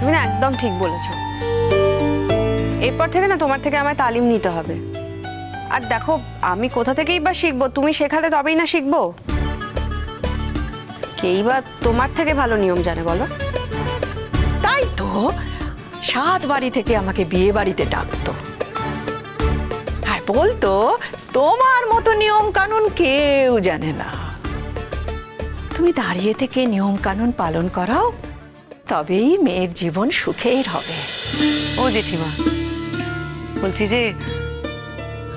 তুমি না একদম ঠিক বলেছ। এরপর থেকে না তোমার থেকে আমায় তালিম নিতে হবে। আর দেখো, আমি কোথা থেকেই বা শিখব? তুমি শেখালে তবেই না শিখব? কেই বা তোমার থেকে ভালো নিয়ম জানে বলো? তাই তো, সাত বাড়ি থেকে আমাকে বিয়ে বাড়িতে ডাকতো। আর বলতো, তোমার মতো নিয়ম কানুন কেউ জানে না। তুমি দাঁড়িয়ে থেকে নিয়ম কানুন পালন করাও তবেই মেয়ের জীবন সুখের হবে। ও জেঠিমা বলছি যে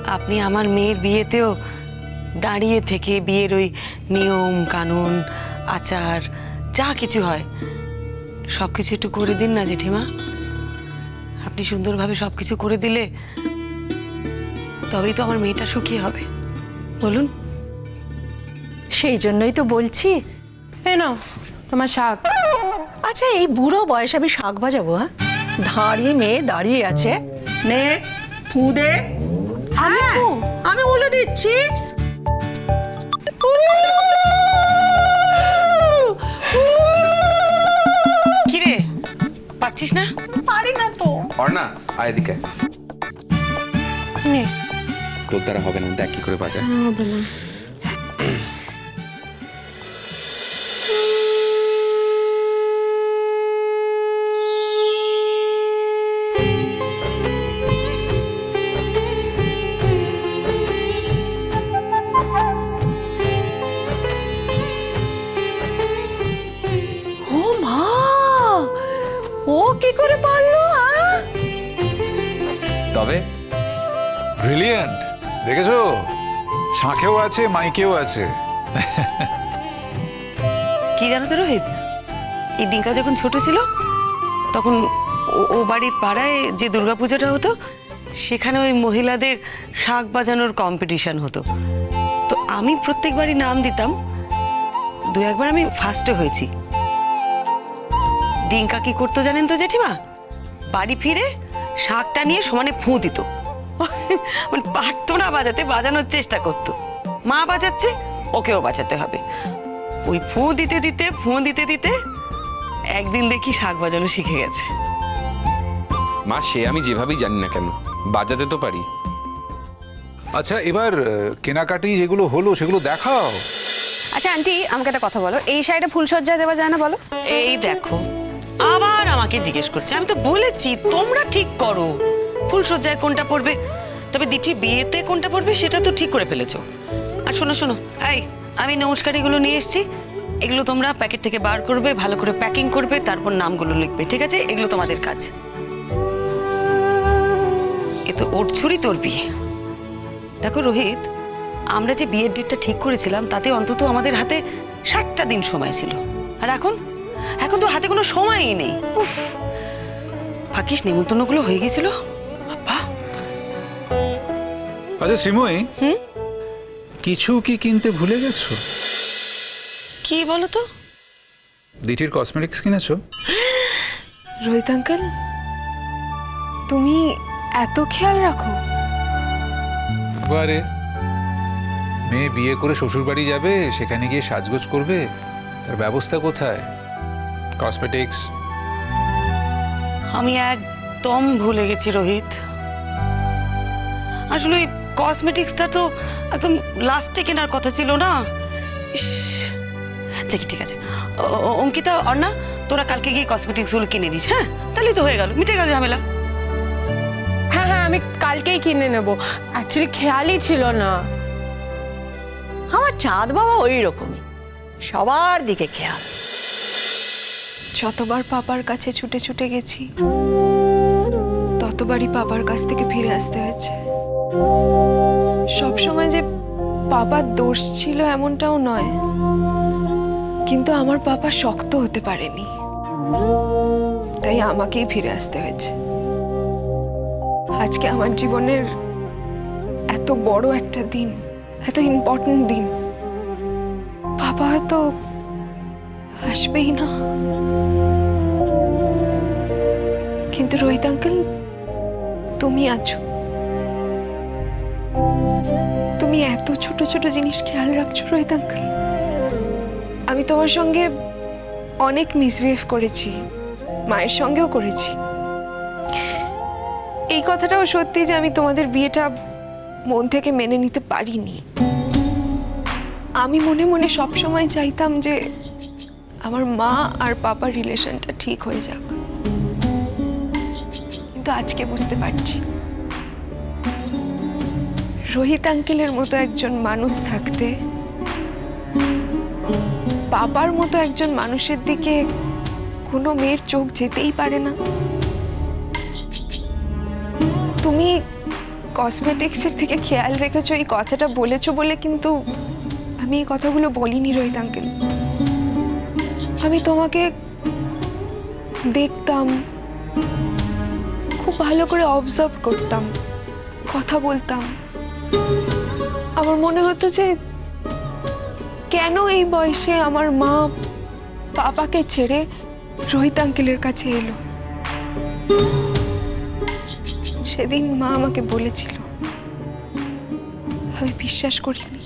আপনি আমার মেয়ের বিয়েতেও দাঁড়িয়ে থেকে বিয়ের ওই নিয়ম কানুন আচার যা কিছু হয় সব কিছু একটু করে দিন না জেঠিমা। আপনি সুন্দরভাবে সব কিছু করে দিলে তবেই তো আমার মেয়েটা সুখী হবে। বলুন। সেই জন্যই তো বলছি। নাও। তোমার শাক? আচ্ছা এই বুড়ো বয়সে আমি শাক বাজাবো হ্যাঁ? দাঁড়িয়ে মেয়ে দাঁড়িয়ে আছে। নে ফু দে। হ্যাঁ, আমি বলে দিচ্ছি। কিরে পাচ্ছিস না? পারি না তো। অর্ণা আয় এদিকে। নে। তোর দ্বারা হবে না দেখ কি করে বাজায়। হবে না। ব্রিলিয়ান্ট। দেখেছ? শাঁখেও আছে, মাইকেও আছে। কি জানো তো রোহিত? এই ডিঙ্কা যখন ছোট ছিল, তখন ও- বাড়ির পাড়ায় যে দুর্গাপূজাটা হতো, সেখানে ওই মহিলাদের শাক বাজানোর কম্পিটিশন হতো। তো আমি প্রত্যেকবারই নাম দিতাম, দু একবার আমি ফার্স্টে হয়েছি। ডিঙ্কা কি করতো জানেন তো জেঠিমা? বাড়ি ফিরে শাকটা নিয়ে সমানে ফুঁ দিত। মানে পারতো না বাজাতে বাজানোর চেষ্টা করতো। মা বাজাচ্ছে ওকেও বাজাতে হবে। ওই ফুঁ দিতে দিতে ফুঁ দিতে দিতে একদিন দেখি শাক বাজানো শিখে গেছে। মা সে আমি যেভাবেই জানি না কেন বাজাতে তো পারি। আচ্ছা এবার কেনাকাটি যেগুলো হলো সেগুলো দেখাও। আচ্ছা আন্টি আমাকে একটা কথা বলো। এই সাইডে ফুলসজ্জা দেওয়া যায় না বলো? এই দেখো আবার আমাকে জিজ্ঞেস করছে। আমি তো বলেছি তোমরা ঠিক করো। ফুলসজ্জায় কোনটা পড়বে তবে দিঠি বিয়েতে কোনটা পড়বে সেটা তো ঠিক করে ফেলেছো। আর শোনো শোনো, এই, আমি নমস্কারিগুলো নিয়ে এসেছি। এগুলো তোমরা প্যাকেট থেকে বার করবে, ভালো করে প্যাকিং করবে, তারপর নামগুলো লিখবে, ঠিক আছে? এগুলো তোমাদের কাজ। এ তো ওর ছুরি তোর বিয়ে। দেখো রোহিত, আমরা যে বিয়ের ডেটটা ঠিক করেছিলাম, তাতে অন্তত আমাদের হাতে সাতটা দিন সময় ছিল। আর এখন? এখন তো হাতে কোনো সময়ই নেই। উফ! ভাগ্যিস নেমন্তন্নগুলো হয়ে গেছিল। আচ্ছা শ্রীময়ী। কিছু কি কিনতে ভুলে গেছো? কি বলো তো? দিটির কসমেটিক্স কিনেছো? রোহিত আঙ্কেল তুমি এত খেয়াল রাখো। বারে মেয়ে বিয়ে করে শ্বশুর বাড়ি যাবে সেখানে গিয়ে সাজগোজ করবে তার ব্যবস্থা কোথায়? কসমেটিক্স আমি একদম ভুলে গেছি রোহিত। আসলে ওই কসমেটিক্সটা তো একদম লাস্টে কেনার কথা ছিল না? ইস ঠিক ঠিক আছে। অঙ্কিতা অর্ণা তোরা কালকে গিয়ে কসমেটিক্সগুলো কিনে নিস হ্যাঁ? তাহলে তো হয়ে গেল মিটে গেল ঝামেলা। হ্যাঁ হ্যাঁ আমি কালকেই কিনে নেব। অ্যাকচুয়ালি খেয়ালই ছিল না। আমার চাঁদ বাবা ওই রকমই। সবার দিকে খেয়াল। যতবার পাপার কাছে ছুটে ছুটে গেছি ততবারই পাপার কাছ থেকে ফিরে আসতে হয়েছে। সব সময় যে পাপার দোষ ছিল এমনটাও নয়। কিন্তু আমার পাপা শক্ত হতে পারেনি। তাই আমাকেই ফিরে আসতে হয়েছে। আজকে আমার জীবনের এত বড় একটা দিন, এত ইম্পর্ট্যান্ট দিন। পাপা হয়তো আসবেই না। কিন্তু রোহিত আঙ্কেল তুমি আছো। তুমি এত ছোট ছোট জিনিস খেয়াল রাখছো রোহিত আঙ্কেল আমি তোমার সঙ্গে অনেক মিসবিহেভ করেছি, মায়ের সঙ্গেও করেছি। এই কথাটাও সত্যি যে আমি তোমাদের বিয়েটা মন থেকে মেনে নিতে পারিনি। আমি মনে মনে সবসময় চাইতাম যে আমার মা আর পাপার রিলেশনটা ঠিক হয়ে যাক। কিন্তু আজকে বুঝতে পারছি। রোহিত আঙ্কেলের মতো একজন মানুষ থাকতে, বাবার মতো একজন মানুষের দিকে কোনো মেয়ের চোখ যেতেই পারে না। তুমি কসমেটিক্সের থেকে খেয়াল রেখেছো, এই কথাটা বলেছ বলে কিন্তু আমি এই কথাগুলো বলিনি রোহিত আঙ্কেল। আমি তোমাকে দেখতাম, খুব ভালো করে অবজার্ভ করতাম, কথা বলতাম। আমার মনে হতো যে কেন এই বয়সে আমার মা বাবাকে ছেড়ে রোহিত আঙ্কেলের কাছে এলো? সেদিন মা আমাকে বলেছিল, আমি বিশ্বাস করিনি,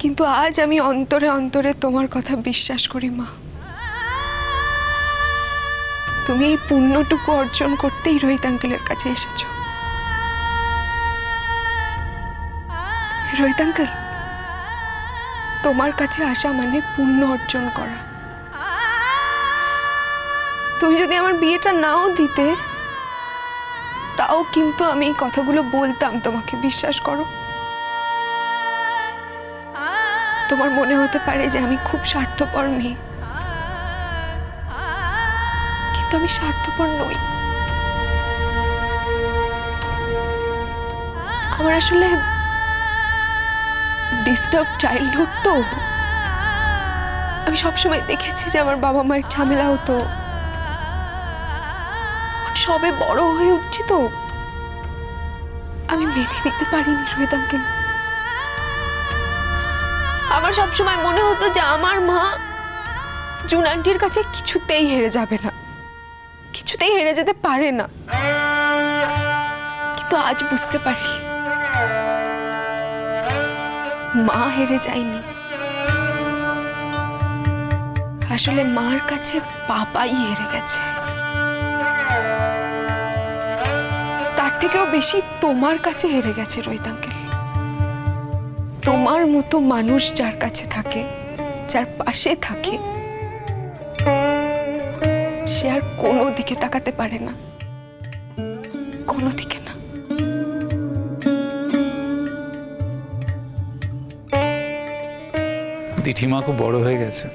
কিন্তু আজ আমি অন্তরে অন্তরে তোমার কথা বিশ্বাস করি, মা। তুমি এই পুণ্যটুকু অর্জন করতেই রোহিত আঙ্কেলের কাছে এসেছ। রোহিত আঙ্কেল তোমার কাছে আসা মানে পুণ্য অর্জন করা। তুমি যদি আমার বিয়েটা নাও দিতে, তাও কিন্তু আমি এই কথাগুলো বলতাম, তোমাকে বিশ্বাস করো। তোমার মনে হতে পারে যে আমি খুব স্বার্থপর মেয়ে। কিন্তু আমি স্বার্থপর নই। আমার আসলে ডিস্টার্ব চাইল্ডহুড তো। আমি সবসময় দেখেছি যে আমার বাবা মায়ের ঝামেলা হতো। সবে বড় হয়ে উঠছি তো। আমি মেনে নিতে পারিনি রোহিত আমার সবসময় মনে হতো যে আমার মা জুন আন্টির কাছে কিছুতেই হেরে যাবে না। কিছুতেই হেরে যেতে পারে না। কিন্তু আজ বুঝতে পারি। মা হেরে যায়নি। আসলে মার কাছে পাপাই হেরে গেছে। তার থেকেও বেশি তোমার কাছে হেরে গেছে রোহিত আঙ্কেল। তোমার মতো মানুষ যার কাছে থাকে, যার পাশে থাকে, সে আর কোনো দিকে তাকাতে পারে না। কোনো দিকে না। দিঠিমা খুব বড় হয়ে গেছে।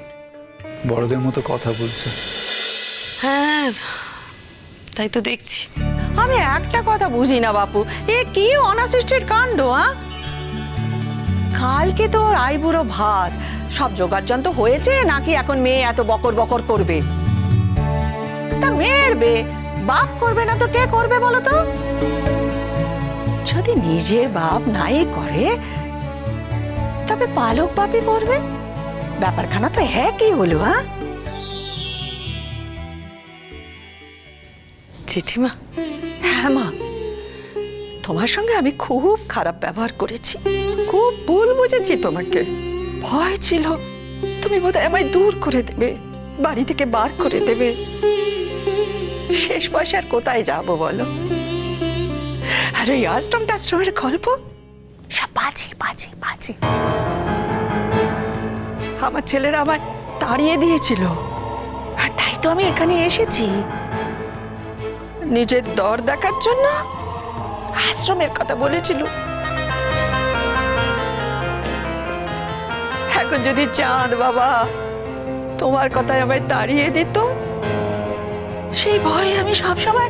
বড়দের মতো কথা বলছে। হ্যাঁ তাই তো দেখছি। আমি একটা কথা বুঝি না বাপু। এ কি অনাসৃষ্টির কাণ্ড আ? কালকে তো ওর আইবুড়ো ভাত। সব জোগাড় তো হয়েছে নাকি এখন মেয়ে এত বকর বকর করবে? তা মেয়ের বে বাপ করবে না তো কে করবে বলো তো? যদি নিজের বাপ নাই করে তবে পালক বাপই করবে? ব্যাপারখানা তো হ্যাঁ কি হলো হ্যাঁ? চিঠিমা হ্যাঁ মা। তোমার সঙ্গে আমি খুব খারাপ ব্যবহার করেছি। খুব ভুল বুঝেছি তোমাকে। ভয় ছিল। তুমি বোধহয় আমায় দূর করে দেবে বাড়ি থেকে বার করে দেবে। শেষ বয়সে আর কোথায় যাব বলো? আর ওই আশ্রম টাশ্রমের গল্প? সব বাজে বাজে বাজে। আমার ছেলেরা আমায় তাড়িয়ে দিয়েছিল। আর তাই তো আমি এখানে এসেছি। নিজের দর দেখার জন্য আশ্রমের কথা বলেছিল। এখন যদি চাঁদ বাবা তোমার কথায় আমায় তাড়িয়ে দিত, সেই ভয়ে আমি সব সময়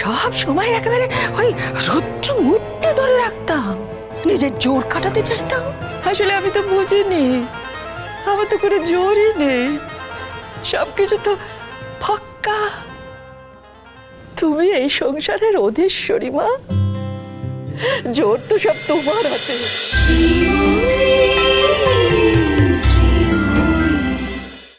সব সময় একেবারে ওই রুদ্র মুহূর্তে ধরে রাখতাম। নিজের জোর কাটাতে চাইতাম। আসলে আমি তো বুঝিনি। আমার তো কোনো জোরই নেই। সব কিছু তো ফাক্কা তুমি এই সংসারের অধীশ্বরী, মা। জোর তো সব তোমার হাতে।